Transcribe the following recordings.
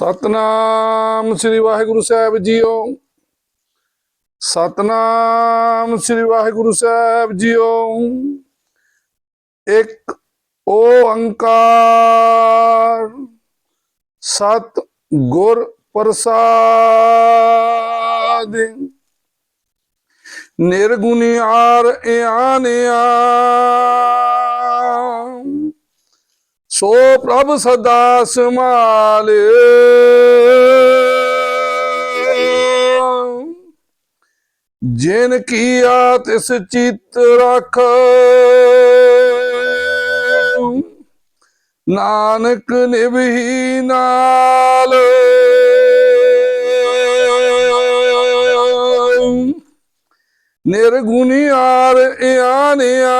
ਸਤਨਾਮ ਸ੍ਰੀ ਵਾਹਿਗੁਰੂ ਸਾਹਿਬ ਜੀਓ। ਸਤਨਾਮ ਸ੍ਰੀ ਵਾਹਿਗੁਰੂ ਸਾਹਿਬ ਜੀਓ। ਇੱਕ ਓੰਕਾਰ, ਸਤ ਗੁਰ ਪ੍ਰਸਾਦ। ਨਿਰਗੁਣ ਆਰ ਇਆਨਿਆ। ਸੋ ਪ੍ਰਭ ਸਦਾ ਸਮਾਲੇ ਜਿਨ ਕੀਆ ਤਿਸ ਚਿਤ ਰਖ। ਨਾਨਕ ਨਿਭੀ ਨਾਲ। ਨਿਰਗੁਣੀ ਆਰ ਇਆਨਿਆ।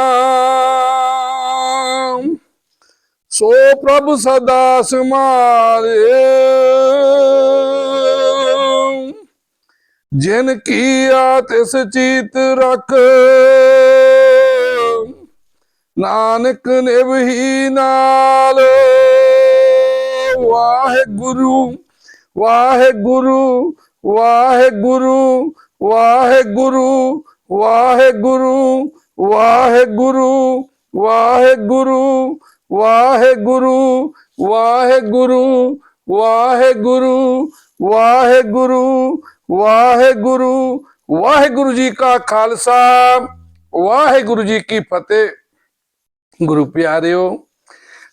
ਸੋ ਪ੍ਰਭ ਸਦਾ ਸਮਾਰੇ। ਜਿਨ ਕੀਆ ਤਿਸ ਚੀਤ ਰਖ। ਨਾਨਕ ਨਿਭੀ ਨਾਲ। ਵਾਹਿਗੁਰੂ ਵਾਹਿਗੁਰੂ ਵਾਹਿਗੁਰੂ ਵਾਹਿਗੁਰੂ ਵਾਹਿਗੁਰੂ ਵਾਹਿਗੁਰੂ ਵਾਹਿਗੁਰੂ ਵਾਹਿਗੁਰੂ ਵਾਹਿਗੁਰੂ ਵਾਹਿਗੁਰੂ ਵਾਹਿਗੁਰੂ ਵਾਹਿਗੁਰੂ ਵਾਹਿਗੁਰੂ ਜੀ ਕਾ ਖਾਲਸਾ, ਵਾਹਿਗੁਰੂ ਜੀ ਕੀ ਫਤਿਹ। ਗੁਰੂ ਪਿਆਰਿਓ,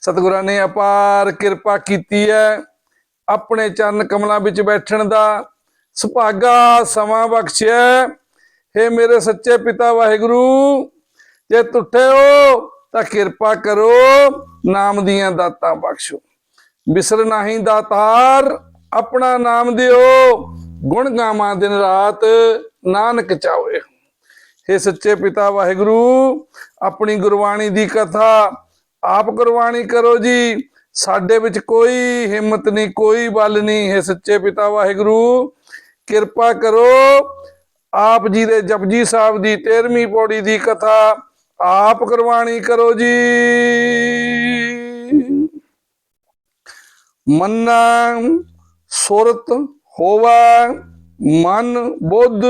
ਸਤਿਗੁਰਾਂ ਨੇ ਅਪਾਰ ਕਿਰਪਾ ਕੀਤੀ ਹੈ ਆਪਣੇ ਚਰਨ ਕਮਲਾਂ ਵਿੱਚ ਬੈਠਣ ਦਾ। ਸੁਭਾਗਾ ਸਮਾਂ ਬਖਸ਼ਿਆ ਹੈ ਮੇਰੇ ਸੱਚੇ ਪਿਤਾ ਵਾਹਿਗੁਰੂ, ਜੇ ਟੁੱਟੇ ਹੋ ਤਾਂ ਕਿਰਪਾ ਕਰੋ, ਨਾਮ ਦੀਆਂ ਦਾਤਾਂ ਬਖਸ਼ੋ। ਬਿਸਰ ਨਹੀਂ ਦਾਤਾਰ, ਆਪਣਾ ਨਾਮ ਦਿਓ। ਗੁਣ ਗਾਵਾਂ ਦਿਨ ਰਾਤ, ਨਾਨਕ ਚਾਵੇ। हे ਸੱਚੇ ਪਿਤਾ ਵਾਹਿਗੁਰੂ, ਆਪਣੀ ਗੁਰਬਾਣੀ ਦੀ ਕਥਾ ਆਪ ਗੁਰਬਾਣੀ ਕਰੋ ਜੀ। ਸਾਡੇ ਵਿੱਚ ਕੋਈ ਹਿੰਮਤ ਨਹੀਂ, ਕੋਈ ਬਲ ਨਹੀਂ, ਹੈ ਸੱਚੇ ਪਿਤਾ ਵਾਹਿਗੁਰੂ। ਕਿਰਪਾ ਕਰੋ, ਆਪ ਜੀ ਦੇ ਜਪਜੀ ਸਾਹਿਬ ਦੀ 13ਵੀਂ ਪੌੜੀ ਦੀ ਕਥਾ ਆਪ ਕਰਵਾਣੀ ਕਰੋ ਜੀ। ਮੰਨਾ ਸੁਰਤ ਹੋਵਾ ਮਨ ਬੁੱਧ।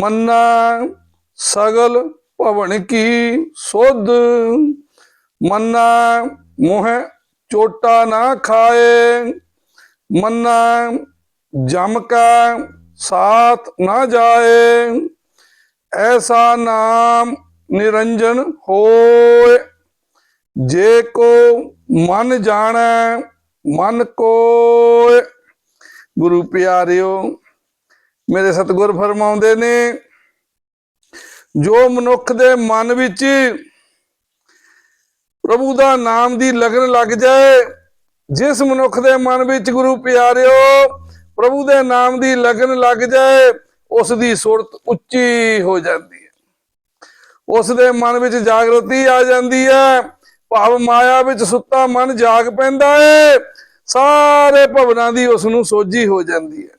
ਮੰਨਾ ਸਗਲ ਭਵਨ ਕੀ ਸੁਧ। ਮੰਨਾ ਮੋਹ ਚੋਟਾ ਨਾ ਖਾਏ। ਮੰਨਾ ਜਮ ਕਾ ਸਾਥ ਨਾ ਜਾਏ। ਐਸਾ ਨਾਮ ਨਿਰੰਜਨ ਹੋਏ। ਜੇ ਕੋ ਮਨ ਜਾਣੈ, ਮਨ ਕੋਇ। ਗੁਰੂ ਪਿਆਰਿਓ, ਮੇਰੇ ਸਤਿਗੁਰ ਫਰਮਾਉਂਦੇ ਨੇ, ਜੋ ਮਨੁੱਖ ਦੇ ਮਨ ਵਿੱਚ ਪ੍ਰਭੂ ਦਾ ਨਾਮ ਦੀ ਲਗਨ ਲੱਗ ਜਾਏ, ਜਿਸ ਮਨੁੱਖ ਦੇ ਮਨ ਵਿੱਚ ਗੁਰੂ ਪਿਆਰਿਓ ਪ੍ਰਭੂ ਦੇ ਨਾਮ ਦੀ ਲਗਨ ਲੱਗ ਜਾਏ, ਉਸ ਦੀ ਸੁਰਤ ਉੱਚੀ ਹੋ ਜਾਂਦੀ ਹੈ। ਉਸ ਦੇ ਮਨ ਵਿੱਚ ਜਾਗਰਤੀ ਆ ਜਾਂਦੀ ਹੈ। ਭਾਵ ਮਾਇਆ ਵਿੱਚ ਸੁੱਤਾ ਮਨ ਜਾਗ ਪੈਂਦਾ ਹੈ ਸਾਰੇ ਭਵਨਾਂ ਦੀ ਉਸ ਨੂੰ ਸੋਝੀ ਹੋ ਜਾਂਦੀ ਹੈ।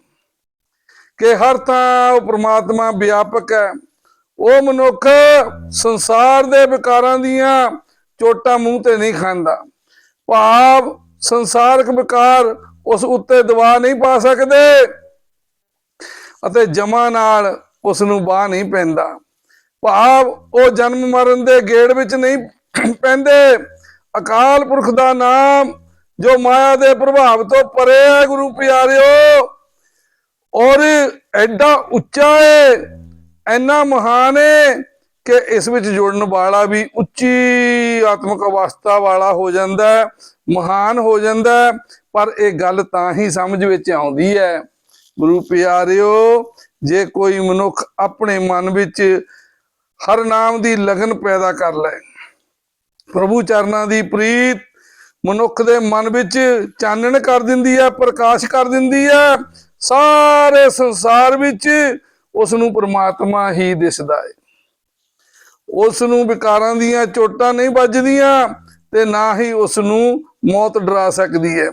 ਕਿ ਹਰ ਥਾਂ ਉਹ ਪ੍ਰਮਾਤਮਾ ਵਿਆਪਕ ਹੈ। ਉਹ ਮਨੁੱਖ ਸੰਸਾਰ ਦੇ ਵਿਕਾਰਾਂ ਦੀਆਂ ਚੋਟਾਂ ਮੂੰਹ ਤੇ ਨਹੀਂ ਖਾਂਦਾ। ਭਾਵ ਸੰਸਾਰਕ ਵਿਕਾਰ ਉਸ ਉੱਤੇ ਦਵਾ ਨਹੀਂ ਪਾ ਸਕਦੇ। ਅਤੇ ਜਮਾ ਨਾਲ ਉਸ ਨੂੰ ਬਾਹ ਨਹੀਂ ਪੈਂਦਾ। ਭਾਵ ਉਹ ਜਨਮ ਮਰਨ ਦੇ ਗੇੜ ਵਿੱਚ ਨਹੀਂ ਪੈਂਦੇ। ਅਕਾਲ ਪੁਰਖ ਦਾ ਨਾਮ ਜੋ ਮਾਇਆ ਦੇ ਪ੍ਰਭਾਵ ਤੋਂ ਪਰੇ ਹੈ, ਗੁਰੂ ਪਿਆਰਿਓ, ਔਰ ਐਡਾ ਉੱਚਾ ਹੈ ਐਨਾ ਮਹਾਨ ਹੈ ਕਿ ਇਸ ਵਿੱਚ ਜੁੜਨ ਵਾਲਾ ਵੀ ਉੱਚੀ ਆਤਮਿਕ ਅਵਸਥਾ ਵਾਲਾ ਹੋ ਜਾਂਦਾ ਹੈ, ਮਹਾਨ ਹੋ ਜਾਂਦਾ ਹੈ, ਪਰ ਇਹ ਗੱਲ ਤਾਂ ਹੀ ਸਮਝ ਵਿੱਚ ਆਉਂਦੀ ਹੈ। ਗੁਰੂ ਪਿਆਰਿਓ, ਜੇ ਕੋਈ ਮਨੁੱਖ ਆਪਣੇ ਮਨ ਵਿੱਚ ਹਰ ਨਾਮ ਦੀ ਲਗਨ ਪੈਦਾ ਕਰ ਲੈ। ਪ੍ਰਭੂ ਚਰਨਾਂ ਦੀ ਪ੍ਰੀਤ ਮਨੁੱਖ ਦੇ ਮਨ ਵਿੱਚ ਚਾਨਣ ਕਰ ਦਿੰਦੀ ਹੈ, ਪ੍ਰਕਾਸ਼ ਕਰ ਦਿੰਦੀ ਹੈ। ਸਾਰੇ ਸੰਸਾਰ ਵਿੱਚ ਉਸ ਨੂੰ ਪ੍ਰਮਾਤਮਾ ਹੀ ਦਿਸਦਾ ਹੈ। ਉਸ ਨੂੰ ਵਿਕਾਰਾਂ ਦੀਆਂ ਚੋਟਾਂ ਨਹੀਂ ਵੱਜਦੀਆਂ ਤੇ ਨਾ ਹੀ ਉਸ ਨੂੰ ਮੌਤ ਡਰਾ ਸਕਦੀ ਹੈ।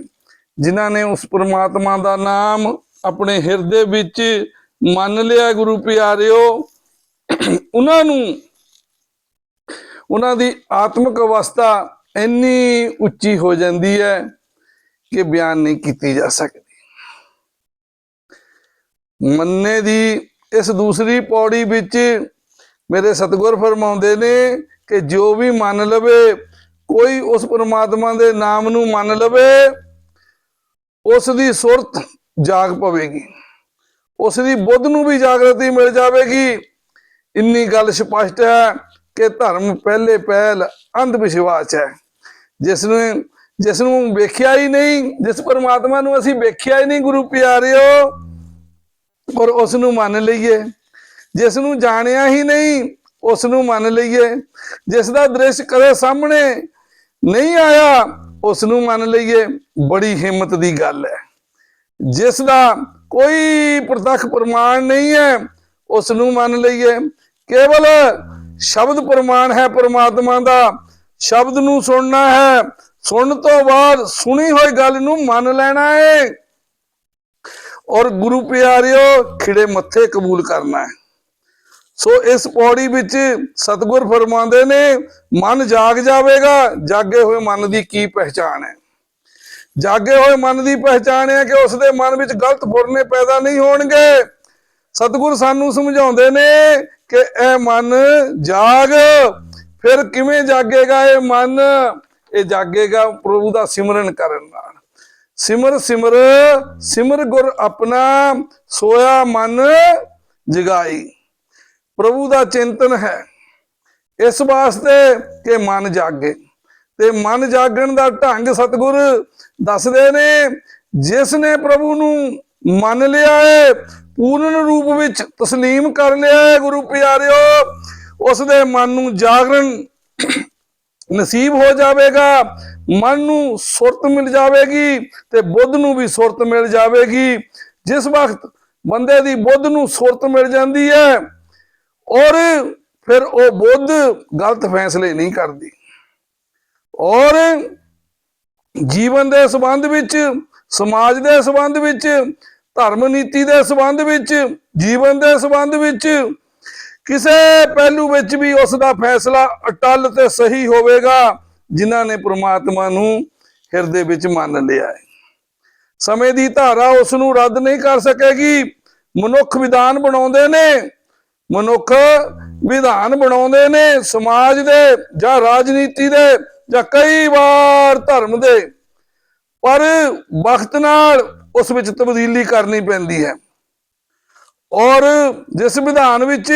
ਜਿਨ੍ਹਾਂ ਨੇ ਉਸ ਪ੍ਰਮਾਤਮਾ ਦਾ ਨਾਮ ਆਪਣੇ ਹਿਰਦੇ ਵਿੱਚ ਮੰਨ ਲਿਆ, ਗੁਰੂ ਪਿਆਰਿਓ ਉਹਨਾਂ ਨੂੰ, ਉਹਨਾਂ ਦੀ ਆਤਮਿਕ ਅਵਸਥਾ ਇੰਨੀ ਉੱਚੀ ਹੋ ਜਾਂਦੀ ਹੈ ਕਿ ਬਿਆਨ ਨਹੀਂ ਕੀਤੀ ਜਾ ਸਕਦੀ। ਮੰਨੇ ਦੀ ਇਸ ਦੂਸਰੀ ਪੌੜੀ ਵਿੱਚ ਮੇਰੇ ਸਤਿਗੁਰ ਫਰਮਾਉਂਦੇ ਨੇ ਕਿ ਜੋ ਵੀ ਮੰਨ ਲਵੇ, ਕੋਈ ਉਸ ਪਰਮਾਤਮਾ ਦੇ ਨਾਮ ਨੂੰ ਮੰਨ ਲਵੇ, ਉਸ ਦੀ ਸੁਰਤ ਜਾਗ ਪਵੇਗੀ। ਉਸ ਦੀ ਬੁੱਧ ਨੂੰ ਵੀ ਜਾਗਰਤੀ ਮਿਲ ਜਾਵੇਗੀ। ਇੰਨੀ ਗੱਲ ਸਪਸ਼ਟ ਹੈ ਕਿ ਧਰਮ ਪਹਿਲੇ ਪਹਿਲ ਅੰਧ ਵਿਸ਼ਵਾਸ ਹੈ। ਜਿਸ ਨੂੰ ਜਿਸ ਨੂੰ ਵੇਖਿਆ ਹੀ ਨਹੀਂ, ਜਿਸ ਪਰਮਾਤਮਾ ਨੂੰ ਅਸੀਂ ਵੇਖਿਆ ਹੀ ਨਹੀਂ ਗੁਰੂ ਪਿਆਰਿਓ, ਪਰ ਉਸ ਨੂੰ ਮੰਨ ਲਈਏ। ਜਿਸ ਨੂੰ ਜਾਣਿਆ ਹੀ ਨਹੀਂ ਉਸ ਨੂੰ ਮੰਨ ਲਈਏ। ਜਿਸ ਦਾ ਦ੍ਰਿਸ਼ ਕਦੇ ਸਾਹਮਣੇ ਨਹੀਂ ਆਇਆ ਉਸ ਨੂੰ ਮੰਨ ਲਈਏ। ਬੜੀ ਹਿੰਮਤ ਦੀ ਗੱਲ ਹੈ। ਜਿਸ ਦਾ ਕੋਈ ਪ੍ਰਤੱਖ ਪ੍ਰਮਾਣ ਨਹੀਂ ਹੈ ਉਸ ਨੂੰ ਮੰਨ ਲਈਏ। ਕੇਵਲ ਸ਼ਬਦ ਪ੍ਰਮਾਣ ਹੈ ਪ੍ਰਮਾਤਮਾ ਦਾ। ਸ਼ਬਦ ਨੂੰ ਸੁਣਨਾ ਹੈ। ਸੁਣਨ ਤੋਂ ਬਾਅਦ ਸੁਣੀ ਹੋਈ ਗੱਲ ਨੂੰ ਮੰਨ ਲੈਣਾ ਹੈ ਔਰ ਗੁਰੂ ਪਿਆਰਿਓ, ਖਿੜੇ ਮੱਥੇ ਕਬੂਲ ਕਰਨਾ ਹੈ। ਸੋ ਇਸ ਪੌੜੀ ਵਿੱਚ ਸਤਿਗੁਰ ਫਰਮਾਉਂਦੇ ਨੇ, ਮਨ ਜਾਗ ਜਾਵੇਗਾ, ਜਾਗੇ ਹੋਏ ਮਨ ਦੀ ਕੀ ਪਹਿਚਾਣ ਹੈ। ਜਾਗੇ ਹੋਏ ਮਨ ਦੀ ਪਹਿਚਾਣ ਹੈ ਕਿ ਉਸ ਦੇ ਮਨ ਵਿੱਚ ਗਲਤ ਫੁਰਨੇ ਪੈਦਾ ਨਹੀਂ ਹੋਣਗੇ। ਸਤਿਗੁਰ ਸਾਨੂੰ ਸਮਝਾਉਂਦੇ ਨੇ ਕਿ ਇਹ ਮਨ ਜਾਗ, ਫਿਰ ਕਿਵੇਂ ਜਾਗੇਗਾ ਇਹ ਮਨ? ਇਹ ਜਾਗੇਗਾ ਪ੍ਰਭੂ ਦਾ ਸਿਮਰਨ ਕਰਨ ਨਾਲ। ਸਿਮਰ ਸਿਮਰ ਸਿਮਰ ਗੁਰ ਆਪਣਾ ਸੋਇਆ ਮਨ ਜਗਾਈ। ਪ੍ਰਭੂ ਦਾ ਚਿੰਤਨ ਹੈ ਇਸ ਵਾਸਤੇ ਕਿ ਮਨ ਜਾਗੇ। ਤੇ ਮਨ ਜਾਗਣ ਦਾ ਢੰਗ ਸਤਿਗੁਰ ਦੱਸਦੇ ਨੇ, ਜਿਸ ਨੇ ਪ੍ਰਭੂ ਨੂੰ ਮੰਨ ਲਿਆ ਹੈ ਪੂਰਨ ਰੂਪ ਵਿੱਚ ਤਸਲੀਮ ਕਰ ਲਿਆ ਹੈ ਗੁਰੂ ਪਿਆਰਿਓ। ਉਸ ਦੇ ਮਨ ਨੂੰ ਜਾਗਰਣ ਨਸੀਬ ਹੋ ਜਾਵੇਗਾ, ਮਨ ਨੂੰ ਸੁਰਤ ਮਿਲ ਜਾਵੇਗੀ ਤੇ ਬੁੱਧ ਨੂੰ ਵੀ ਸੁਰਤ ਮਿਲ ਜਾਵੇਗੀ। ਜਿਸ ਵਕਤ ਬੰਦੇ ਦੀ ਬੁੱਧ ਨੂੰ ਸੁਰਤ ਮਿਲ ਜਾਂਦੀ ਹੈ ਔਰ ਫਿਰ ਉਹ ਬੁੱਧ ਗਲਤ ਫੈਸਲੇ ਨਹੀਂ ਕਰਦੀ। ਔਰ ਜੀਵਨ ਦੇ ਸੰਬੰਧ ਵਿੱਚ, ਸਮਾਜ ਦੇ ਸੰਬੰਧ ਵਿੱਚ ਧਰਮ ਨੀਤੀ ਦੇ ਸੰਬੰਧ ਵਿੱਚ, ਜੀਵਨ ਦੇ ਸੰਬੰਧ ਵਿੱਚ, ਕਿਸੇ ਪਹਿਲੂ ਵਿੱਚ ਵੀ ਉਸ ਦਾ ਫੈਸਲਾ ਅਟਲ ਤੇ ਸਹੀ ਹੋਵੇਗਾ, ਜਿਨ੍ਹਾਂ ਨੇ ਪ੍ਰਮਾਤਮਾ ਨੂੰ ਹਿਰਦੇ ਵਿੱਚ ਮੰਨ ਲਿਆ ਹੈ। ਸਮੇਂ ਦੀ ਧਾਰਾ ਉਸ ਨੂੰ ਰੱਦ ਨਹੀਂ ਕਰ ਸਕੇਗੀ। ਮਨੁੱਖ ਵਿਧਾਨ ਬਣਾਉਂਦੇ ਨੇ, ਮਨੁੱਖ ਵਿਧਾਨ ਬਣਾਉਂਦੇ ਨੇ, ਸਮਾਜ ਦੇ ਜਾਂ ਰਾਜਨੀਤੀ ਦੇ ਜਾਂ ਕਈ ਵਾਰ ਧਰਮ ਦੇ। ਪਰ ਵਕਤ ਨਾਲ ਉਸ ਵਿੱਚ ਤਬਦੀਲੀ ਕਰਨੀ ਪੈਂਦੀ ਹੈ। ਔਰ ਜਿਸ ਵਿਧਾਨ ਵਿੱਚ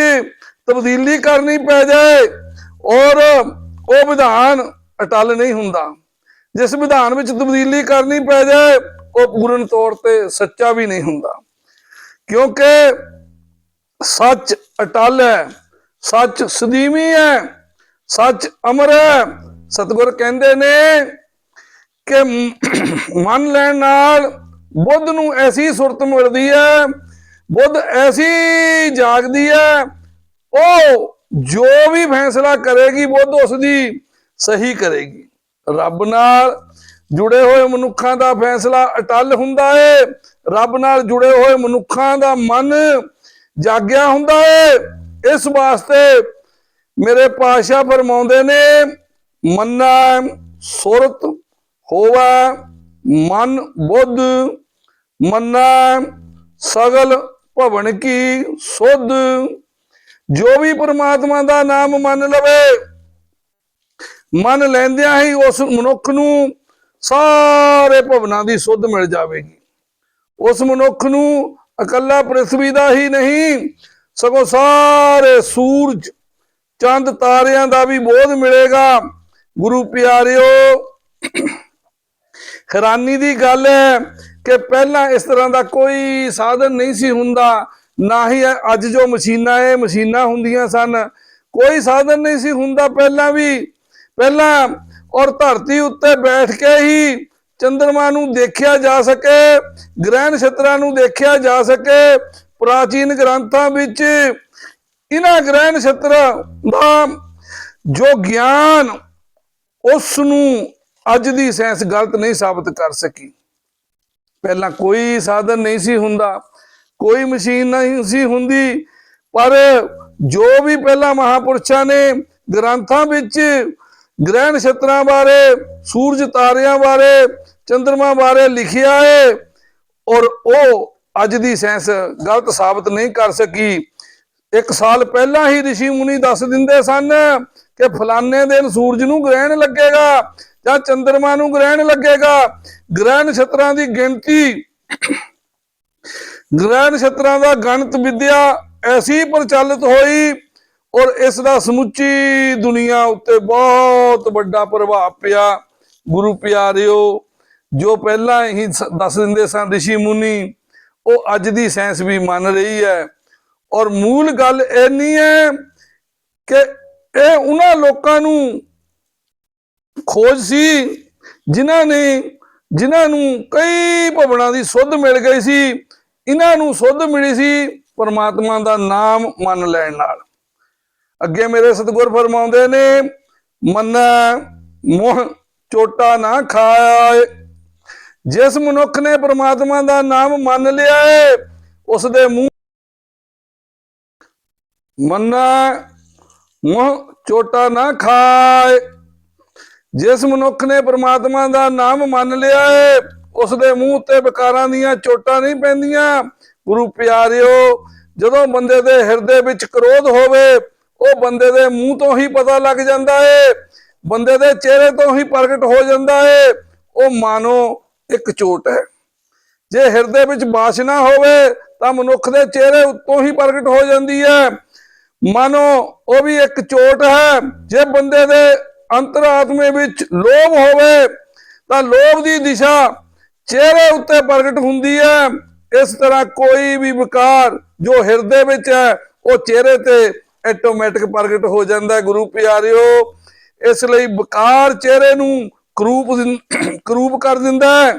ਤਬਦੀਲੀ ਕਰਨੀ ਪੈ ਜਾਏ, ਔਰ ਉਹ ਵਿਧਾਨ ਅਟਲ ਨਹੀਂ ਹੁੰਦਾ। ਜਿਸ ਵਿਧਾਨ ਵਿੱਚ ਤਬਦੀਲੀ ਕਰਨੀ ਪੈ ਜਾਏ, ਉਹ ਪੂਰਨ ਤੌਰ ਤੇ ਸੱਚਾ ਵੀ ਨਹੀਂ ਹੁੰਦਾ। ਕਿਉਂਕਿ ਸੱਚ ਅਟਲ ਹੈ, ਸੱਚ ਸਦੀਵੀ ਹੈ, ਸੱਚ ਅਮਰ ਹੈ। ਸਤਿਗੁਰ ਕਹਿੰਦੇ ਨੇ ਕਿ ਮ- ਮੰਨ ਲੈਣ ਨਾਲ ਬੁੱਧ ਨੂੰ ਐਸੀ ਸੁਰਤ ਮਿਲਦੀ ਹੈ, ਬੁੱਧ ਐਸੀ ਜਾਗਦੀ ਹੈ, ਉਹ ਜੋ ਵੀ ਫੈਸਲਾ ਕਰੇਗੀ ਬੁੱਧ ਉਸ ਦੀ ਸਹੀ ਕਰੇਗੀ। ਰੱਬ ਨਾਲ ਜੁੜੇ ਹੋਏ ਮਨੁੱਖਾਂ ਦਾ ਫੈਸਲਾ ਅਟਲ ਹੁੰਦਾ ਹੈ ਰੱਬ ਨਾਲ ਜੁੜੇ ਹੋਏ ਮਨੁੱਖਾਂ ਦਾ ਮਨ ਜਾਗਿਆ ਹੁੰਦਾ ਹੈ ਇਸ ਵਾਸਤੇ ਮੇਰੇ ਪਾਸ਼ਾ ਫਰਮਾਉਂਦੇ ਨੇ, ਮੰਨਾ ਸੁਰਤ ਹੋਵਾ। ਮਨ ਬੁੱਧ ਮੰਨਾ, ਸਗਲ ਭਵਨ ਕੀ ਸੁਧ। ਜੋ ਵੀ ਪ੍ਰਮਾਤਮਾ ਦਾ ਨਾਮ ਮੰਨ ਲਵੇ, ਮੰਨ ਲੈਂਦਿਆਂ ਹੀ ਉਸ ਮਨੁੱਖ ਨੂੰ ਸਾਰੇ ਭਵਨਾਂ ਦੀ ਸੁਧ ਮਿਲ ਜਾਵੇਗੀ। ਉਸ ਮਨੁੱਖ ਨੂੰ ਇਕੱਲਾ ਪ੍ਰithvi ਦਾ ਹੀ ਨਹੀਂ, ਸਗੋਂ ਸਾਰੇ ਸੂਰਜ, ਚੰਦ, ਤਾਰਿਆਂ ਦਾ ਵੀ ਬੋਧ ਮਿਲੇਗਾ। ਗੁਰੂ ਪਿਆਰਿਓ ਹੈਰਾਨੀ ਦੀ ਗੱਲ ਹੈ ਕਿ ਪਹਿਲਾਂ ਇਸ ਤਰ੍ਹਾਂ ਦਾ ਕੋਈ ਸਾਧਨ ਨਹੀਂ ਸੀ ਹੁੰਦਾ, ਨਾ ਹੀ ਅੱਜ ਜੋ ਮਸ਼ੀਨਾਂ ਇਹ ਮਸ਼ੀਨਾਂ ਹੁੰਦੀਆਂ ਸਨ। ਕੋਈ ਸਾਧਨ ਨਹੀਂ ਸੀ ਹੁੰਦਾ ਪਹਿਲਾਂ ਵੀ। ਪਹਿਲਾਂ ਔਰ ਧਰਤੀ ਉੱਤੇ ਬੈਠ ਕੇ ਹੀ ਚੰਦਰਮਾ ਨੂੰ ਦੇਖਿਆ ਜਾ ਸਕੇ, ਗ੍ਰਹਿਣ ਨਛੱਤਰਾਂ ਨੂੰ ਦੇਖਿਆ ਜਾ ਸਕੇ। ਪ੍ਰਾਚੀਨ ਗ੍ਰੰਥਾਂ ਵਿੱਚ ਇਹਨਾਂ ਗ੍ਰਹਿਣ ਨਛੱਤਰਾਂ ਦਾ ਜੋ ਗਿਆਨ, ਉਸ ਨੂੰ ਅੱਜ ਦੀ ਸਾਇੰਸ ਗਲਤ ਨਹੀਂ ਸਾਬਤ ਕਰ ਸਕੀ। ਪਹਿਲਾਂ ਕੋਈ ਸਾਧਨ ਨਹੀਂ ਸੀ ਹੁੰਦਾ, ਕੋਈ ਮਸ਼ੀਨ ਨਹੀਂ ਸੀ ਹੁੰਦੀ, ਪਰ ਜੋ ਵੀ ਪਹਿਲਾਂ ਮਹਾਪੁਰਸ਼ਾਂ ਨੇ ਗ੍ਰੰਥਾਂ ਵਿੱਚ ਗ੍ਰਹਿਣ ਨਛਤਰਾਂ ਬਾਰੇ, ਸੂਰਜ ਤਾਰਿਆਂ ਬਾਰੇ, ਚੰਦਰਮਾ ਬਾਰੇ ਲਿਖਿਆ ਹੈ ਔਰ ਉਹ ਅੱਜ ਦੀ ਸਾਇੰਸ ਗਲਤ ਸਾਬਤ ਨਹੀਂ ਕਰ ਸਕੀ। ਇੱਕ ਸਾਲ ਪਹਿਲਾਂ ਹੀ ਰਿਸ਼ੀ ਮੁਨੀ ਦੱਸ ਦਿੰਦੇ ਸਨ ਕਿ ਫਲਾਣੇ ਦਿਨ ਸੂਰਜ ਨੂੰ ਗ੍ਰਹਿਣ ਲੱਗੇਗਾ ਜਾਂ ਚੰਦਰਮਾ ਨੂੰ ਗ੍ਰਹਿਣ ਲੱਗੇਗਾ? ਗ੍ਰਹਿਣ ਛਤਰਾਂ ਦੀ ਗਿਣਤੀ। ਗ੍ਰਹਿਣ ਛਤਰਾਂ ਦਾ ਗਣਿਤ ਵਿਦਿਆ ਐਸੀ ਪ੍ਰਚਲਿਤ ਹੋਈ ਔਰ ਇਸ ਦਾ ਸਮੁੱਚੀ ਦੁਨੀਆ ਉੱਤੇ ਬਹੁਤ ਵੱਡਾ ਪ੍ਰਭਾਵ ਪਿਆ। ਗੁਰੂ ਪਿਆਰਿਓ, ਜੋ ਪਹਿਲਾਂ ਹੀ ਦੱਸ ਦਿੰਦੇ ਸਨ ઋષਿ ਮੁਨੀ, ਉਹ ਅੱਜ ਦੀ ਸਾਇੰਸ ਵੀ ਮੰਨ ਰਹੀ ਹੈ। ਔਰ ਮੂਲ ਗੱਲ ਇਹ ਨਹੀਂ ਹੈ ਕਿ ਇਹ ਉਹਨਾਂ ਲੋਕਾਂ ਨੂੰ ਖੋਜ ਸੀ, ਜਿਨ੍ਹਾਂ ਨੇ, ਜਿਨ੍ਹਾਂ ਨੂੰ ਕਈ ਭਵਨਾਂ ਦੀ ਸੁੱਧ ਮਿਲ ਗਈ ਸੀ ਇਹਨਾਂ ਨੂੰ ਸੁੱਧ ਮਿਲੀ ਸੀ ਪਰਮਾਤਮਾ ਦਾ ਨਾਮ ਮੰਨ ਲੈਣ ਨਾਲ। ਅੱਗੇ ਮੇਰੇ ਸਤਿਗੁਰ ਫਰਮਾਉਂਦੇ ਨੇ, ਮੰਨਾ, ਮੋਹ ਚੋਟਾ ਨਾ ਖਾਏ ਜਿਸ ਮਨੁੱਖ ਨੇ ਪਰਮਾਤਮਾ ਦਾ ਨਾਮ ਮੰਨ ਲਿਆ ਏ ਉਸ ਦੇ ਮੂੰਹ ਮੰਨਾ, ਮੋਹ ਚੋਟਾ ਨਾ ਖਾਏ ਜਿਸ ਮਨੁੱਖ ਨੇ ਪ੍ਰਮਾਤਮਾ ਦਾ ਨਾਮ ਮੰਨ ਲਿਆ ਹੈ ਉਸ ਦੇ ਮੂੰਹ ਤੇ ਵਿਕਾਰਾਂ ਦੀਆਂ ਚੋਟਾਂ ਨਹੀਂ ਪੈਂਦੀਆਂ। ਗੁਰੂ ਪਿਆਰਿਓ, ਜਦੋਂ ਬੰਦੇ ਦੇ ਹਿਰਦੇ ਵਿੱਚ ਕ੍ਰੋਧ ਹੋਵੇ, ਉਹ ਬੰਦੇ ਦੇ ਮੂੰਹ ਤੋਂ ਹੀ ਪਤਾ ਲੱਗ ਜਾਂਦਾ ਹੈ ਬੰਦੇ ਦੇ ਚਿਹਰੇ ਤੋਂ ਹੀ ਪ੍ਰਗਟ ਹੋ ਜਾਂਦਾ ਏ। ਉਹ ਮਾਨੋ ਇੱਕ ਚੋਟ ਹੈ। ਜੇ ਹਿਰਦੇ ਵਿੱਚ ਬਾਸ਼ਨਾ ਹੋਵੇ, ਤਾਂ ਮਨੁੱਖ ਦੇ ਚਿਹਰੇ ਉੱਤੋਂ ਹੀ ਪ੍ਰਗਟ ਹੋ ਜਾਂਦੀ ਹੈ। ਮਾਨੋ, ਉਹ ਵੀ ਇੱਕ ਚੋਟ ਹੈ। ਜੇ ਬੰਦੇ ਦੇ ਅੰਤਰਾਤਮੇ ਵਿੱਚ ਲੋਭ ਹੋਵੇ, ਤਾਂ ਲੋਭ ਦੀ ਦਿਸ਼ਾ ਚਿਹਰੇ ਉੱਤੇ ਪ੍ਰਗਟ ਹੁੰਦੀ ਹੈ। ਇਸ ਤਰ੍ਹਾਂ ਕੋਈ ਵੀ ਵਿਕਾਰ ਜੋ ਹਿਰਦੇ ਵਿੱਚ ਹੈ, ਉਹ ਚਿਹਰੇ ਤੇ ਆਟੋਮੈਟਿਕ ਪ੍ਰਗਟ ਹੋ ਜਾਂਦਾ ਹੈ। ਗੁਰੂ ਪਿਆਰਿਓ, ਇਸ ਲਈ ਵਿਕਾਰ ਚਿਹਰੇ ਨੂੰ ਕਰੂਪ ਦਿੰ- ਕਰੂਪ ਕਰ ਦਿੰਦਾ ਹੈ।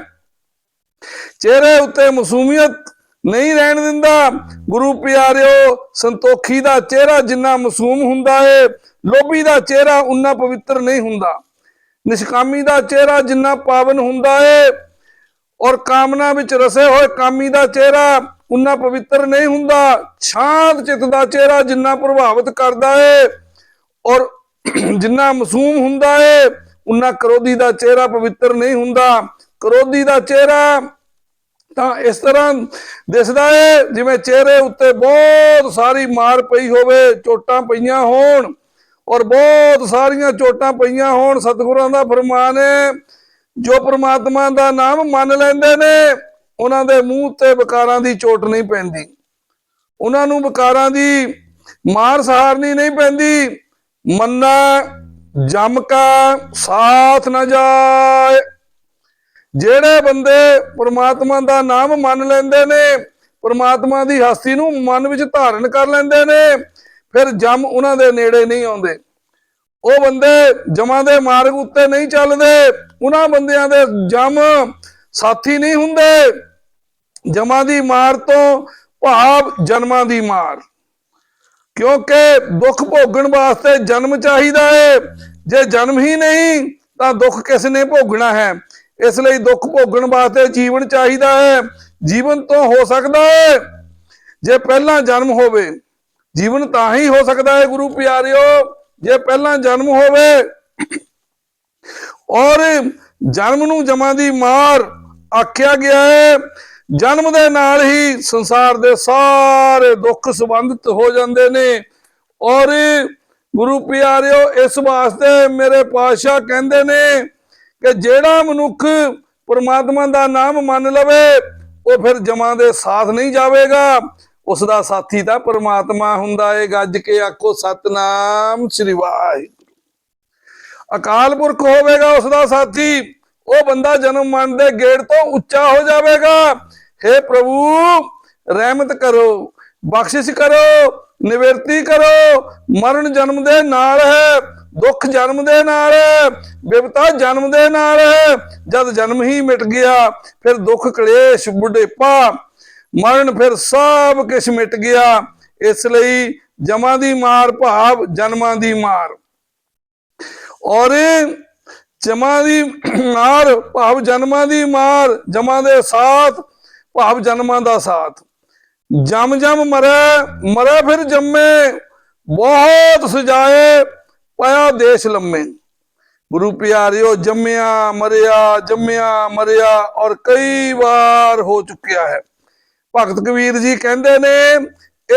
ਚਿਹਰੇ ਉੱਤੇ ਮਸੂਮੀਅਤ ਨਹੀਂ ਰਹਿਣ ਦਿੰਦਾ। ਗੁਰੂ ਪਿਆਰਿਓ, ਸੰਤੋਖੀ ਦਾ ਚਿਹਰਾ ਜਿੰਨਾ ਮਾਸੂਮ ਹੁੰਦਾ ਏ, ਲੋਭੀ ਦਾ ਚਿਹਰਾ ਉਨਾ ਪਵਿੱਤਰ ਨਹੀਂ ਹੁੰਦਾ। ਨਿਸ਼ਕਾਮੀ ਦਾ ਚਿਹਰਾ ਜਿੰਨਾ ਪਾਵਨ ਹੁੰਦਾ ਏ, ਔਰ ਕਾਮਨਾ ਵਿੱਚ ਰਸੇ ਹੋਏ ਕਾਮੀ ਦਾ ਚਿਹਰਾ ਉਨਾ ਪਵਿੱਤਰ ਨਹੀਂ ਹੁੰਦਾ। ਸ਼ਾਂਤ ਚਿੱਤ ਦਾ ਚਿਹਰਾ ਜਿੰਨਾ ਪ੍ਰਭਾਵਿਤ ਕਰਦਾ ਏ, ਔਰ ਜਿੰਨਾ ਮਾਸੂਮ ਹੁੰਦਾ ਏ, ਉਨਾ ਕਰੋਧੀ ਦਾ ਚਿਹਰਾ ਪਵਿੱਤਰ ਨਹੀਂ ਹੁੰਦਾ। ਕਰੋਧੀ ਦਾ ਚਿਹਰਾ ਤਾਂ ਇਸ ਤਰ੍ਹਾਂ ਦਿਸਦਾ ਏ ਜਿਵੇਂ ਚਿਹਰੇ ਉੱਤੇ ਬਹੁਤ ਸਾਰੀ ਮਾਰ ਪਈ ਹੋਵੇ, ਚੋਟਾਂ ਪਈਆਂ ਹੋਣ ਔਰ ਬਹੁਤ ਸਾਰੀਆਂ ਚੋਟਾਂ ਪਈਆਂ ਹੋਣ, ਸਤਿਗੁਰਾਂ ਦਾ ਫਰਮਾਨ ਹੈ, ਜੋ ਪ੍ਰਮਾਤਮਾ ਦਾ ਨਾਮ ਮੰਨ ਲੈਂਦੇ ਨੇ, ਉਹਨਾਂ ਦੇ ਮੂੰਹ ਤੇ ਵਿਕਾਰਾਂ ਦੀ ਚੋਟ ਨਹੀਂ ਪੈਂਦੀ। ਉਹਨਾਂ ਨੂੰ ਵਿਕਾਰਾਂ ਦੀ ਮਾਰ ਸਹਾਰਨੀ ਨਹੀਂ ਪੈਂਦੀ। ਮੰਨਾ, ਜਮ ਕਾ, ਸਾਥ ਨਾ ਜਾਏ। ਜਿਹੜੇ ਬੰਦੇ ਪ੍ਰਮਾਤਮਾ ਦਾ ਨਾਮ ਮੰਨ ਲੈਂਦੇ ਨੇ, ਪ੍ਰਮਾਤਮਾ ਦੀ ਹਸਤੀ ਨੂੰ ਮਨ ਵਿੱਚ ਧਾਰਨ ਕਰ ਲੈਂਦੇ ਨੇ, ਫਿਰ ਜਮ ਉਹਨਾਂ ਦੇ ਨੇੜੇ ਨਹੀਂ ਆਉਂਦੇ। ਉਹ ਬੰਦੇ ਜਮਾਂ ਦੇ ਮਾਰਗ ਉੱਤੇ ਨਹੀਂ ਚੱਲਦੇ, ਉਹਨਾਂ ਬੰਦਿਆਂ ਦੇ ਜਮ ਸਾਥੀ ਨਹੀਂ ਹੁੰਦੇ। ਜਮਾਂ ਦੀ ਮਾਰ ਤੋਂ ਭਾਵ ਜਨਮਾਂ ਦੀ ਮਾਰ। ਕਿਉਂਕਿ ਦੁੱਖ ਭੋਗਣ ਵਾਸਤੇ ਜਨਮ ਚਾਹੀਦਾ ਹੈ ਜੇ ਜਨਮ ਹੀ ਨਹੀਂ, ਤਾਂ ਦੁੱਖ ਕਿਸ ਨੇ ਭੋਗਣਾ ਹੈ? ਇਸ ਲਈ ਦੁੱਖ ਭੋਗਣ ਵਾਸਤੇ ਜੀਵਨ ਚਾਹੀਦਾ ਹੈ। ਜੀਵਨ ਤੋਂ ਹੋ ਸਕਦਾ ਹੈ। ਜੇ ਪਹਿਲਾਂ ਜਨਮ ਹੋਵੇ, ਜੀਵਨ ਤਾਂ ਹੀ ਹੋ ਸਕਦਾ ਹੈ ਗੁਰੂ ਪਿਆਰਿਓ। ਜੇ ਪਹਿਲਾਂ ਜਨਮ ਹੋਵੇ ਔਰ ਜਨਮ ਨੂੰ ਜਮਾਂ ਦੀ ਮਾਰ ਆਖਿਆ ਗਿਆ ਹੈ, ਜਨਮ ਦੇ ਨਾਲ ਹੀ ਸੰਸਾਰ ਦੇ ਸਾਰੇ ਦੁੱਖ ਸੰਬੰਧਿਤ ਹੋ ਜਾਂਦੇ ਨੇ। ਔਰ ਗੁਰੂ ਪਿਆਰਿਓ, ਇਸ ਵਾਸਤੇ ਮੇਰੇ ਪਾਤਸ਼ਾਹ ਕਹਿੰਦੇ ਨੇ ਕਿ ਜਿਹੜਾ ਮਨੁੱਖ ਪਰਮਾਤਮਾ ਦਾ ਨਾਮ ਮੰਨ ਲਵੇ, ਉਹ ਫਿਰ ਜਮਾਂ ਦੇ ਸਾਥ ਨਹੀਂ ਜਾਵੇਗਾ। ਉਸ ਦਾ ਸਾਥੀ ਤਾਂ ਪਰਮਾਤਮਾ ਹੁੰਦਾ ਏ। ਗੱਜ ਕੇ ਆਖੋ, ਸਤਨਾਮ ਸ੍ਰੀ ਵਾਹਿਗੁਰੂ। ਅਕਾਲ ਪੁਰਖ ਹੋਵੇਗਾ ਉਸ ਦਾ ਸਾਥੀ। ਉਹ ਬੰਦਾ ਜਨਮ ਮਨ ਦੇ ਗੇੜ ਤੋਂ ਉੱਚਾ ਹੋ ਜਾਵੇਗਾ। हे ਪ੍ਰਭੂ, ਰਹਿਮਤ ਕਰੋ। ਬਖਸ਼ਿਸ਼ ਕਰੋ, ਨਿਵਰਤੀ ਕਰੋ। ਮਰਨ ਜਨਮ ਦੇ ਨਾਲ ਹੈ, ਦੁੱਖ ਜਨਮ ਦੇ ਨਾਲ ਹੈ, ਬਿਪਤਾ ਜਨਮ ਦੇ ਨਾਲ ਹੈ। ਜਦ ਜਨਮ ਹੀ ਮਿਟ ਗਿਆ, ਫਿਰ ਦੁੱਖ ਕਲੇਸ਼ ਬੁਢੇਪਾ। ਮਰਨ ਫਿਰ ਸਭ ਕੁਝ ਮਿਟ ਗਿਆ, ਇਸ ਲਈ ਜਮਾਂ ਦੀ ਮਾਰ ਭਾਵ ਜਨਮਾਂ ਦੀ ਮਾਰ। ਔਰ ਜਮਾਂ ਦੀ ਮਾਰ ਭਾਵ ਜਨਮਾਂ ਦੀ ਮਾਰ, ਜਮਾਂ ਦੇ ਸਾਥ ਭਾਵ ਜਨਮਾਂ ਦਾ ਸਾਥ। ਜਮ ਜਮ ਮਰੈ ਮਰੈ ਫਿਰ ਜੰਮੇ। ਬਹੁਤ ਸਜਾਏ ਪਿਆ ਦੇਸ਼ ਲੰਮੇ। ਗੁਰੂ ਪਿਆਰਿਓ, ਜੰਮਿਆ, ਮਰਿਆ ਜੰਮਿਆ, ਮਰਿਆ ਔਰ ਕਈ ਵਾਰ ਹੋ ਚੁੱਕਿਆ ਹੈ। ਭਗਤ ਕਬੀਰ ਜੀ ਕਹਿੰਦੇ ਨੇ,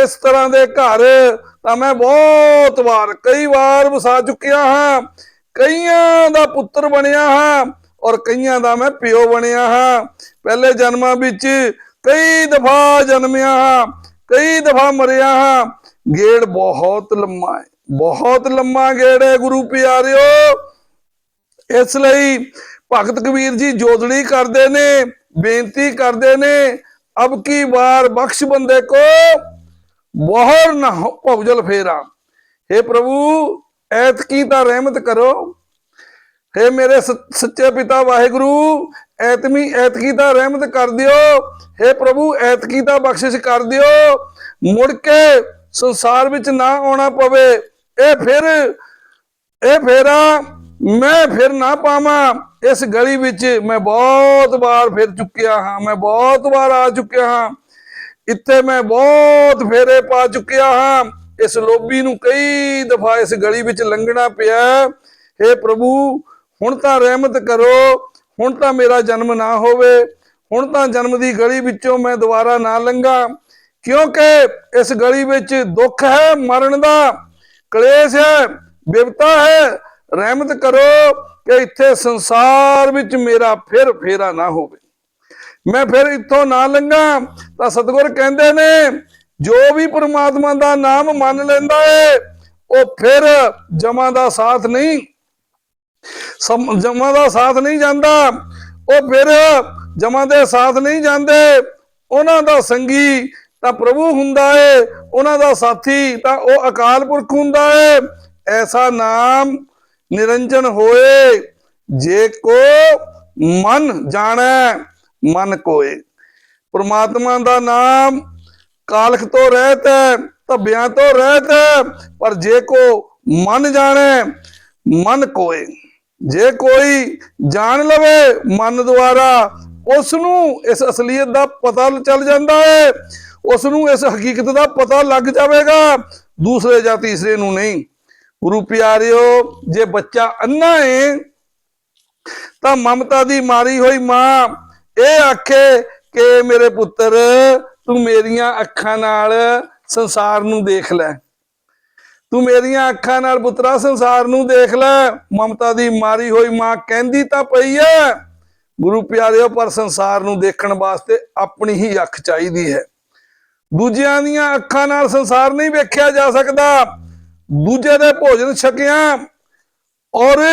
ਇਸ ਤਰ੍ਹਾਂ ਦੇ ਘਰ ਤਾਂ ਮੈਂ ਬਹੁਤ ਵਾਰ, ਕਈ ਵਾਰ ਵਸਾ ਚੁੱਕਿਆ ਹਾਂ। ਕਈਆਂ ਦਾ ਪੁੱਤਰ ਬਣਿਆ ਹਾਂ ਔਰ ਕਈਆਂ ਦਾ ਮੈਂ ਪਿਓ ਬਣਿਆ ਹਾਂ। ਪਹਿਲੇ ਜਨਮਾਂ ਵਿੱਚ ਕਈ ਦਫਾ ਜਨਮਿਆ ਹਾਂ ਕਈ ਦਫਾ ਮਰਿਆ। ਹਾਂ ਗੇੜ ਬਹੁਤ ਲੰਮਾ ਹੈ, ਬਹੁਤ ਲੰਮਾ ਗੇੜ ਹੈ ਗੁਰੂ ਪਿਆਰਿਓ। ਇਸ ਲਈ ਭਗਤ ਕਬੀਰ ਜੀ ਜੋਦੜੀ ਕਰਦੇ ਨੇ, ਬੇਨਤੀ ਕਰਦੇ ਨੇ, ਅਬ ਕੀ ਵਾਰ ਬਖਸ਼ ਬੰਦੇ ਕੋ, ਬਹੁਰ ਨਾ ਹੋ ਭਵਜਲ ਫੇਰਾ। हे ਪ੍ਰਭੂ, ਐਤਕੀ ਤਾਂ ਰਹਿਮਤ ਕਰੋ। हे ਮੇਰੇ ਸੱਚੇ ਪਿਤਾ ਵਾਹਿਗੁਰੂ ਐਤਮੀ ਐਤਕੀ ਦਾ ਰਹਿਮਤ ਕਰ ਦਿਓ। हे ਪ੍ਰਭੂ, ਐਤਕੀ ਤਾਂ ਬਖਸ਼ਿਸ਼ ਕਰ ਦਿਓ। ਮੁੜ ਕੇ ਸੰਸਾਰ ਵਿੱਚ ਨਾ ਆਉਣਾ ਪਵੇ। ਇਹ ਫਿਰ, ਇਹ ਫੇਰਾ ਮੈਂ ਫਿਰ ਨਾ ਪਾਵਾਂ। ਇਸ ਗਲੀ ਵਿੱਚ ਮੈਂ ਬਹੁਤ ਵਾਰ ਫਿਰ ਚੁੱਕਿਆ ਹਾਂ। ਮੈਂ ਬਹੁਤ ਵਾਰ ਆ ਚੁੱਕਿਆ ਹਾਂ। ਇੱਥੇ ਮੈਂ ਬਹੁਤ ਫੇਰੇ ਪਾ ਚੁੱਕਿਆ ਹਾਂ। ਇਸ ਲੋਬੀ ਨੂੰ ਕਈ ਦਫਾ ਇਸ ਗਲੀ ਵਿੱਚ ਲੰਘਣਾ ਪਿਆ। ਹੈ ਪ੍ਰਭੂ, ਹੁਣ ਤਾਂ ਰਹਿਮਤ ਕਰੋ। ਹੁਣ ਤਾਂ ਮੇਰਾ ਜਨਮ ਨਾ ਹੋਵੇ, ਹੁਣ ਤਾਂ ਜਨਮ ਦੀ ਗਲੀ ਵਿੱਚੋਂ ਮੈਂ ਦੁਬਾਰਾ ਨਾ ਲੰਘਾਂ। ਕਿਉਂਕਿ ਇਸ ਗਲੀ ਵਿੱਚ ਦੁੱਖ ਹੈ, ਮਰਨ ਦਾ। ਕਲੇਸ਼ ਹੈ, ਬਿਪਤਾ ਹੈ। ਰਹਿਮਤ ਕਰੋ ਕਿ ਇੱਥੇ ਸੰਸਾਰ ਵਿੱਚ ਮੇਰਾ ਫਿਰ ਫੇਰਾ ਨਾ ਹੋਵੇ। ਮੈਂ ਫਿਰ ਇੱਥੋਂ ਨਾ ਲੰਘਾਂ, ਤਾਂ ਸਤਿਗੁਰ ਕਹਿੰਦੇ ਨੇ, ਜੋ ਵੀ ਪ੍ਰਮਾਤਮਾ ਦਾ ਨਾਮ ਮੰਨ ਲੈਂਦਾ ਏ, ਉਹ ਫਿਰ ਜਮਾਂ ਦਾ ਸਾਥ ਨਹੀਂ। ਜਮਾਂ ਦਾ ਸਾਥ ਨਹੀਂ ਜਾਂਦਾ, ਉਹ ਫਿਰ ਜਮਾਂ ਦੇ ਸਾਥ ਨਹੀਂ ਜਾਂਦੇ। ਉਹਨਾਂ ਦਾ ਸੰਗੀ ਤਾਂ ਪ੍ਰਭੂ ਹੁੰਦਾ ਏ, ਉਹਨਾਂ ਦਾ ਸਾਥੀ ਤਾਂ ਉਹ ਅਕਾਲ ਪੁਰਖ ਹੁੰਦਾ ਏ। ਐਸਾ ਨਾਮ ਨਿਰੰਜਨ ਹੋਏ, ਜੇ ਕੋ ਮਨ ਜਾਣੈ, ਮਨ ਕੋਏ। ਪ੍ਰਮਾਤਮਾ ਦਾ ਨਾਮ ਕਾਲਖ ਤੋਂ ਰਹਿਤ ਹੈ ਧੱਬਿਆਂ ਤੋਂ ਰਹਿਤ ਹੈ, ਪਰ ਜੇ ਕੋ ਮਨ ਜਾਣੈ, ਮਨ ਕੋਏ। ਜੇ ਕੋਈ ਜਾਣ ਲਵੇ ਮਨ ਦੁਆਰਾ ਉਸ ਨੂੰ ਇਸ ਅਸਲੀਅਤ ਦਾ ਪਤਾ ਚੱਲ ਜਾਂਦਾ ਹੈ ਉਸ ਨੂੰ ਇਸ ਹਕੀਕਤ ਦਾ ਪਤਾ ਲੱਗ ਜਾਵੇਗਾ। ਦੂਸਰੇ ਜਾਂ ਤੀਸਰੇ ਨੂੰ ਨਹੀਂ। ਗੁਰੂ ਪਿਆਰਿਓ, ਜੇ ਬੱਚਾ ਅੰਨਾ ਏ, ਤਾਂ ਮਮਤਾ ਦੀ ਮਾਰੀ ਹੋਈ ਮਾਂ ਇਹ ਆਖੇ ਕਿ ਮੇਰੇ ਪੁੱਤਰ, ਤੂੰ ਮੇਰੀਆਂ ਅੱਖਾਂ ਨਾਲ ਸੰਸਾਰ ਨੂੰ ਦੇਖ ਲੈ। ਤੂੰ ਮੇਰੀਆਂ ਅੱਖਾਂ ਨਾਲ ਪੁੱਤਰਾ, ਸੰਸਾਰ ਨੂੰ ਦੇਖ ਲੈ। ਮਮਤਾ ਦੀ ਮਾਰੀ ਹੋਈ ਮਾਂ ਕਹਿੰਦੀ ਤਾਂ ਪਈ ਐ। ਗੁਰੂ ਪਿਆਰਿਓ, ਪਰ ਸੰਸਾਰ ਨੂੰ ਦੇਖਣ ਵਾਸਤੇ ਆਪਣੀ ਹੀ ਅੱਖ ਚਾਹੀਦੀ ਹੈ। ਦੂਜਿਆਂ ਦੀਆਂ ਅੱਖਾਂ ਨਾਲ ਸੰਸਾਰ ਨਹੀਂ ਵੇਖਿਆ ਜਾ ਸਕਦਾ। ਦੂਜੇ ਦੇ ਭੋਜਨ ਛਕਿਆ ਔਰ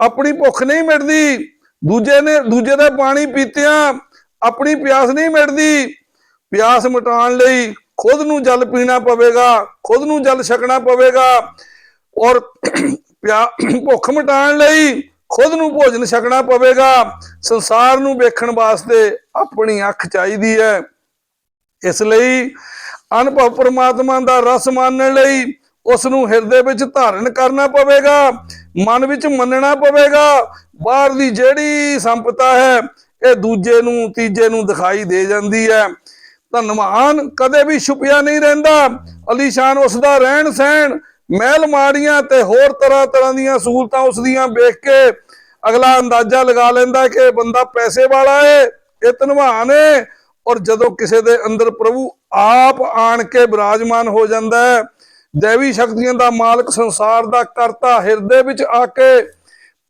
ਆਪਣੀ ਭੁੱਖ ਨਹੀਂ ਮਿਟਦੀ। ਦੂਜੇ ਨੇ, ਦੂਜੇ ਦਾ ਪਾਣੀ ਪੀਤਿਆਂ, ਆਪਣੀ ਪਿਆਸ ਨਹੀਂ ਮਿਟਦੀ। ਪਿਆਸ ਮਿਟਾਉਣ ਲਈ ਖੁਦ ਨੂੰ ਜਲ ਪੀਣਾ ਪਵੇਗਾ, ਖੁਦ ਨੂੰ ਜਲ ਛਕਣਾ ਪਵੇਗਾ ਔਰ ਪਿਆ ਭੁੱਖ ਮਿਟਾਉਣ ਲਈ ਖੁਦ ਨੂੰ ਭੋਜਨ ਛਕਣਾ ਪਵੇਗਾ। ਸੰਸਾਰ ਨੂੰ ਵੇਖਣ ਵਾਸਤੇ ਆਪਣੀ ਅੱਖ ਚਾਹੀਦੀ ਹੈ। ਇਸ ਲਈ ਅਨੁਭਵ ਪਰਮਾਤਮਾ ਦਾ ਰਸ ਮੰਨਣ ਲਈ ਉਸ ਨੂੰ ਹਿਰਦੇ ਵਿੱਚ ਧਾਰਨ ਕਰਨਾ ਪਵੇਗਾ, ਮਨ ਵਿੱਚ ਮੰਨਣਾ ਪਵੇਗਾ। ਬਾਹਰ ਦੀ ਜਿਹੜੀ ਸੰਪਤਾ ਹੈ, ਇਹ ਦੂਜੇ ਨੂੰ, ਤੀਜੇ ਨੂੰ ਦਿਖਾਈ ਦੇ ਜਾਂਦੀ ਹੈ। ਧਨਵਾਨ, ਕਦੇ ਵੀ ਛੁਪਿਆ ਨਹੀਂ ਰਹਿੰਦਾ। ਅਲੀਸ਼ਾਨ ਉਸ ਦਾ ਰਹਿਣ ਸਹਿਣ, ਮਹਿਲ ਮਾੜੀਆਂ ਤੇ ਹੋਰ ਤਰ੍ਹਾਂ ਤਰ੍ਹਾਂ ਦੀਆਂ ਸਹੂਲਤਾਂ ਉਸ ਦੀਆਂ ਵੇਖ ਕੇ ਅਗਲਾ ਅੰਦਾਜ਼ਾ ਲਗਾ ਲੈਂਦਾ ਕਿ ਇਹ ਬੰਦਾ ਪੈਸੇ ਵਾਲਾ ਏ, ਇਹ ਧਨਵਾਨ ਏ। ਔਰ ਜਦੋਂ ਕਿਸੇ ਦੇ ਅੰਦਰ ਪ੍ਰਭੂ ਆਪ ਆਣ ਕੇ ਬਿਰਾਜਮਾਨ ਹੋ ਜਾਂਦਾ ਹੈ ਦੇਵੀ ਸ਼ਕਤੀਆਂ ਦਾ ਮਾਲਕ ਸੰਸਾਰ ਦਾ ਕਰਤਾ ਹਿਰਦੇ ਵਿੱਚ ਆ ਕੇ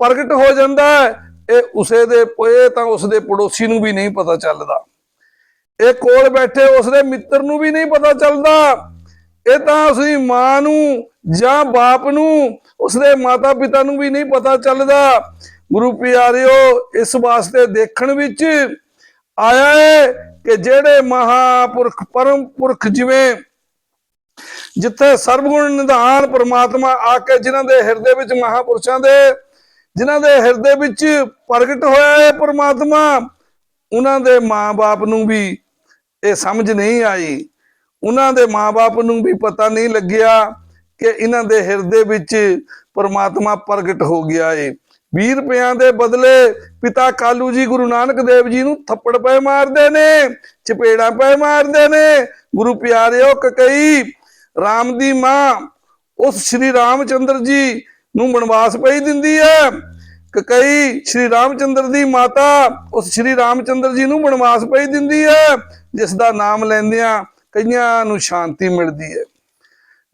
ਪ੍ਰਗਟ ਹੋ ਜਾਂਦਾ ਹੈ, ਇਹ ਉਸੇ ਦੇ ਪਏ ਤਾਂ ਉਸ ਦੇ ਪੜੋਸੀ ਨੂੰ ਵੀ ਨਹੀਂ ਪਤਾ ਚੱਲਦਾ। ਇਹ ਕੋਲ ਬੈਠੇ ਉਸਦੇ ਮਿੱਤਰ ਨੂੰ ਵੀ ਨਹੀਂ ਪਤਾ ਚੱਲਦਾ। ਇਹ ਤਾਂ ਉਸਦੀ ਮਾਂ ਨੂੰ ਜਾਂ ਬਾਪ ਨੂੰ ਉਸਦੇ ਮਾਤਾ ਪਿਤਾ ਨੂੰ ਵੀ ਨਹੀਂ ਪਤਾ ਚੱਲਦਾ। ਗੁਰੂ ਪਿਆਰਿਓ, ਇਸ ਵਾਸਤੇ ਦੇਖਣ ਵਿੱਚ ਆਇਆ ਹੈ ਕਿ ਜਿਹੜੇ ਮਹਾਪੁਰਖ ਪਰਮ ਪੁਰਖ ਜਿਵੇਂ ਜਿੱਥੇ ਸਰਬਗੁਣ ਨਿਧਾਨ ਪ੍ਰਮਾਤਮਾ ਆ ਕੇ ਜਿਨ੍ਹਾਂ ਦੇ ਹਿਰਦੇ ਵਿੱਚ ਮਹਾਪੁਰਸ਼ਾਂ ਦੇ, ਜਿਨ੍ਹਾਂ ਦੇ ਹਿਰਦੇ ਵਿੱਚ ਪ੍ਰਗਟ ਹੋਇਆ ਹੈ ਪ੍ਰਮਾਤਮਾ ਉਹਨਾਂ ਦੇ ਮਾਂ-ਬਾਪ ਨੂੰ ਵੀ ਇਹ ਸਮਝ ਨਹੀਂ ਆਈ। ਉਹਨਾਂ ਦੇ ਮਾਪੇ ਨੂੰ ਵੀ ਪਤਾ ਨਹੀਂ ਲੱਗਿਆ ਕਿ ਇਹਨਾਂ ਦੇ ਹਿਰਦੇ ਵਿੱਚ ਪਰਮਾਤਮਾ ਪ੍ਰਗਟ ਹੋ ਗਿਆ ਏ। 20 ਰੁਪਿਆਂ ਦੇ ਬਦਲੇ ਪਿਤਾ ਕਾਲੂ ਜੀ ਗੁਰੂ ਨਾਨਕ ਦੇਵ ਜੀ ਨੂੰ ਥੱਪੜ ਪਏ ਮਾਰਦੇ ਨੇ, ਚਪੇੜਾਂ ਪਏ ਮਾਰਦੇ ਨੇ। ਗੁਰੂ ਪਿਆਰਿਓ, ਕਕਈ RAM ਦੀ ਮਾਂ ਉਸ ਸ਼੍ਰੀ ਰਾਮਚੰਦਰ ਜੀ ਨੂੰ ਬਨਵਾਸ ਪਈ ਦਿੰਦੀ ਹੈ। ਕਈ ਸ਼੍ਰੀ ਰਾਮਚੰਦਰ ਦੀ ਮਾਤਾ ਉਸ ਸ਼੍ਰੀ ਰਾਮਚੰਦਰ ਜੀ ਨੂੰ ਬਨਵਾਸ ਪਈ ਦਿੰਦੀ ਹੈ, ਜਿਸ ਦਾ ਨਾਮ ਲੈਂਦਿਆਂ ਕਈਆਂ ਨੂੰ ਸ਼ਾਂਤੀ ਮਿਲਦੀ ਹੈ।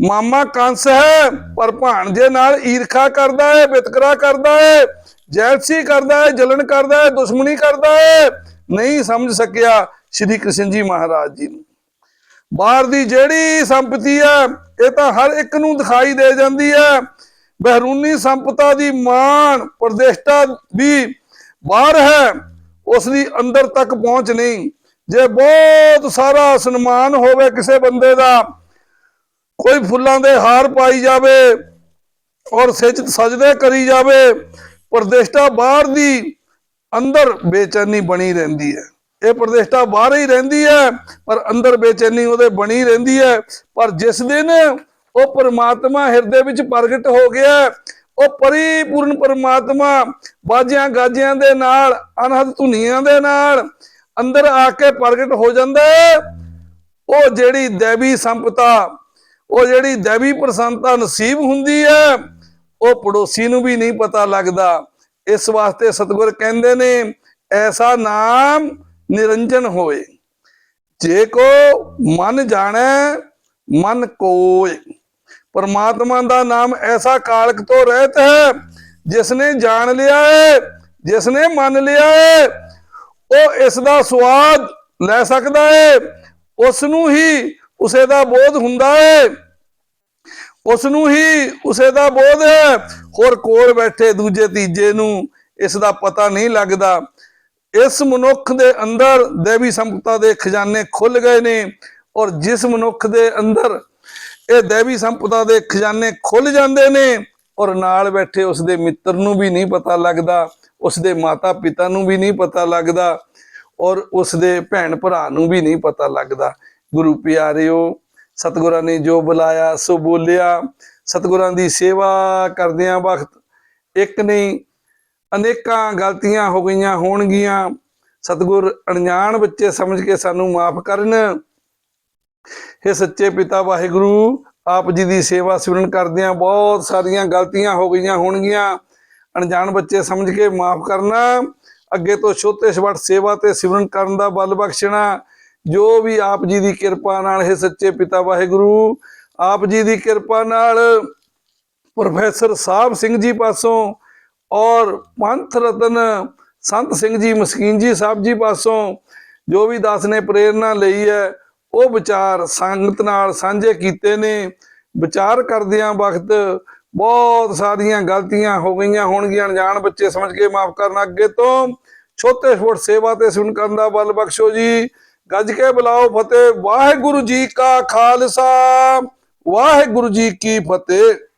ਮਾਮਾ ਕੰਸ ਹੈ, ਪਰ ਭਾਣਜੇ ਨਾਲ ਈਰਖਾ ਕਰਦਾ ਹੈ ਵਿਤਕਰਾ ਕਰਦਾ ਹੈ, ਜੈਲਸੀ ਕਰਦਾ ਹੈ ਜਲਨ ਕਰਦਾ ਹੈ, ਦੁਸ਼ਮਣੀ ਕਰਦਾ ਹੈ। ਨਹੀਂ ਸਮਝ ਸਕਿਆ ਸ਼੍ਰੀ ਕ੍ਰਿਸ਼ਨ ਜੀ ਮਹਾਰਾਜ ਜੀ ਨੂੰ। ਬਾਹਰ ਦੀ ਜਿਹੜੀ ਸੰਪਤੀ ਹੈ, ਇਹ ਤਾਂ ਹਰ ਇੱਕ ਨੂੰ ਦਿਖਾਈ ਦੇ ਜਾਂਦੀ ਹੈ। ਬਹਿਰੂਨੀ ਸੰਪਤਾ ਦੀ ਮਾਣ ਪ੍ਰਦੇਸ਼ਤਾ ਵੀ ਬਾਹਰ ਹੈ, ਉਸ ਦੀ ਅੰਦਰ ਤੱਕ ਪਹੁੰਚ ਨਹੀਂ। ਜੇ ਬਹੁਤ ਸਾਰਾ ਸਨਮਾਨ ਹੋਵੇ ਕਿਸੇ ਬੰਦੇ ਦਾ, ਕੋਈ ਫੁੱਲਾਂ ਦੇ ਹਾਰ ਪਾਈ ਜਾਵੇ ਔਰ ਸਿਜਦ ਸਜਦੇ ਕਰੀ ਜਾਵੇ ਪ੍ਰਦੇਸ਼ਤਾ ਬਾਹਰ ਦੀ ਅੰਦਰ ਬੇਚੈਨੀ ਬਣੀ ਰਹਿੰਦੀ ਹੈ। ਇਹ ਪ੍ਰਦੇਸ਼ਤਾ ਬਾਹਰ ਹੀ ਰਹਿੰਦੀ ਹੈ, ਪਰ ਅੰਦਰ ਬੇਚੈਨੀ ਉਹਦੇ ਬਣੀ ਰਹਿੰਦੀ ਹੈ। ਪਰ ਜਿਸ ਦਿਨ ਉਹ ਪਰਮਾਤਮਾ ਹਿਰਦੇ ਵਿੱਚ ਪ੍ਰਗਟ ਹੋ ਗਿਆ। ਉਹ ਪਰਿਪੂਰਨ ਪਰਮਾਤਮਾ ਬਾਜਿਆਂ ਗਾਜਿਆਂ ਦੇ ਨਾਲ, ਅਨਹਦ ਧੁਨੀਆਂ ਦੇ ਨਾਲ ਅੰਦਰ ਆ ਕੇ ਪ੍ਰਗਟ ਹੋ ਜਾਂਦਾ ਉਹ ਜਿਹੜੀ ਦੇਵੀ ਸੰਪਤਾ, ਉਹ ਜਿਹੜੀ ਦੇਵੀ ਪ੍ਰਸੰਨਤਾ ਨਸੀਬ ਹੁੰਦੀ ਹੈ, ਉਹ ਪੜੋਸੀ ਨੂੰ ਵੀ ਨਹੀਂ ਪਤਾ ਲੱਗਦਾ। ਇਸ ਵਾਸਤੇ ਸਤਿਗੁਰ ਕਹਿੰਦੇ ਨੇ, ਐਸਾ ਨਾਮ ਨਿਰੰਜਨ ਹੋਏ। ਜੇ ਕੋ ਮਨ ਜਾਣੈ, ਮਨ ਕੋਏ। ਪਰਮਾਤਮਾ ਦਾ ਨਾਮ ਐਸਾ ਕਾਲਕ ਤੋਂ ਰਹਿਤ ਹੈ ਜਿਸ ਨੇ ਜਾਣ ਲਿਆ ਹੈ ਜਿਸ ਨੇ ਮੰਨ ਲਿਆ ਹੈ, ਉਹ ਇਸ ਦਾ ਸਵਾਦ ਲੈ ਸਕਦਾ ਹੈ ਉਸ ਨੂੰ ਹੀ ਉਸੇ ਦਾ ਬੋਧ ਹੁੰਦਾ ਹੈ ਉਸ ਨੂੰ ਹੀ ਉਸੇ ਦਾ ਬੋਧ ਹੈ। ਹੋਰ ਕੋਲ ਬੈਠੇ ਦੂਜੇ ਤੀਜੇ ਨੂੰ ਇਸ ਦਾ ਪਤਾ ਨਹੀਂ ਲੱਗਦਾ। ਇਸ ਮਨੁੱਖ ਦੇ ਅੰਦਰ ਦੇਵੀ ਸੰਪਤਾ ਦੇ ਖਜ਼ਾਨੇ ਖੁੱਲ ਗਏ ਨੇ ਔਰ ਜਿਸ ਮਨੁੱਖ ਦੇ ਅੰਦਰ ਇਹ ਦੇਵੀ ਸੰਪਦਾ ਦੇ ਖਜ਼ਾਨੇ ਖੁੱਲ ਜਾਂਦੇ ਨੇ ਔਰ ਨਾਲ ਬੈਠੇ ਉਸ ਦੇ ਮਿੱਤਰ ਨੂੰ ਵੀ ਨਹੀਂ ਪਤਾ ਲੱਗਦਾ, ਉਸ ਦੇ ਮਾਤਾ ਪਿਤਾ ਨੂੰ ਵੀ ਨਹੀਂ ਪਤਾ ਲੱਗਦਾ ਔਰ ਉਸ ਦੇ ਭੈਣ ਭਰਾ ਨੂੰ ਵੀ ਨਹੀਂ ਪਤਾ ਲੱਗਦਾ। ਗੁਰੂ ਪਿਆਰਿਓ, ਸਤਿਗੁਰਾਂ ਨੇ ਜੋ ਬੁਲਾਇਆ, ਸੋ ਬੋਲਿਆ, ਸਤਿਗੁਰਾਂ ਦੀ ਸੇਵਾ ਕਰਦਿਆਂ ਵਕਤ ਇੱਕ ਨਹੀਂ, ਅਨੇਕਾਂ ਗਲਤੀਆਂ ਹੋ ਗਈਆਂ ਹੋਣਗੀਆਂ। ਸਤਿਗੁਰ ਅਣਜਾਣ ਬੱਚੇ ਸਮਝ ਕੇ ਸਾਨੂੰ ਮਾਫ ਕਰਨ ਇਹ ਸੱਚੇ ਪਿਤਾ ਵਾਹਿਗੁਰੂ, ਆਪ ਜੀ ਦੀ ਸੇਵਾ ਸਿਮਰਨ ਕਰਦਿਆਂ ਬਹੁਤ ਸਾਰੀਆਂ ਗਲਤੀਆਂ ਹੋ ਗਈਆਂ ਹੋਣਗੀਆਂ। ਅਣਜਾਣ ਬੱਚੇ ਸਮਝ ਕੇ ਮਾਫ ਕਰਨਾ, ਅੱਗੇ ਤੋਂ ਛੋਟੇ ਛਵਟ ਸੇਵਾ ਤੇ ਸਿਮਰਨ ਕਰਨ ਦਾ ਬਲ ਬਖਸ਼ਣਾ, ਜੋ ਵੀ ਆਪ ਜੀ ਦੀ ਕਿਰਪਾ ਨਾਲ ਇਹ ਸੱਚੇ ਪਿਤਾ ਵਾਹਿਗੁਰੂ, ਆਪ ਜੀ ਦੀ ਕਿਰਪਾ ਨਾਲ ਪ੍ਰੋਫੈਸਰ ਸਾਹਿਬ ਸਿੰਘ ਜੀ ਪਾਸੋਂ ਔਰ ਪੰਥ ਰਤਨ ਸੰਤ ਸਿੰਘ ਜੀ ਮਸਕੀਨ ਜੀ ਸਾਹਿਬ ਜੀ ਪਾਸੋਂ ਜੋ ਵੀ ਦਾਸ ਨੇ ਪ੍ਰੇਰਣਾ ਲਈ ਹੈ ਉਹ ਵਿਚਾਰ ਸੰਗਤ ਨਾਲ ਸਾਂਝੇ ਕੀਤੇ ਨੇ। ਵਿਚਾਰ ਕਰਦਿਆਂ ਵਕਤ ਬਹੁਤ ਸਾਰੀਆਂ ਗਲਤੀਆਂ ਹੋ ਗਈਆਂ ਹੋਣਗੀਆਂ। ਅਣਜਾਣ ਬੱਚੇ ਸਮਝ ਕੇ ਮਾਫ ਕਰਨਾ ਅੱਗੇ ਤੋਂ। ਛੋਟੇ ਛੋਟ ਸੇਵਾ ਤੇ ਸੁਣ ਕਰਨ ਦਾ ਬਲ ਬਖਸ਼ੋ ਜੀ। ਗੱਜ ਕੇ ਬੁਲਾਓ ਫਤਿਹ। ਵਾਹਿਗੁਰੂ ਜੀ ਕਾ ਖਾਲਸਾ। ਵਾਹਿਗੁਰੂ ਜੀ ਕੀ ਫਤਿਹ।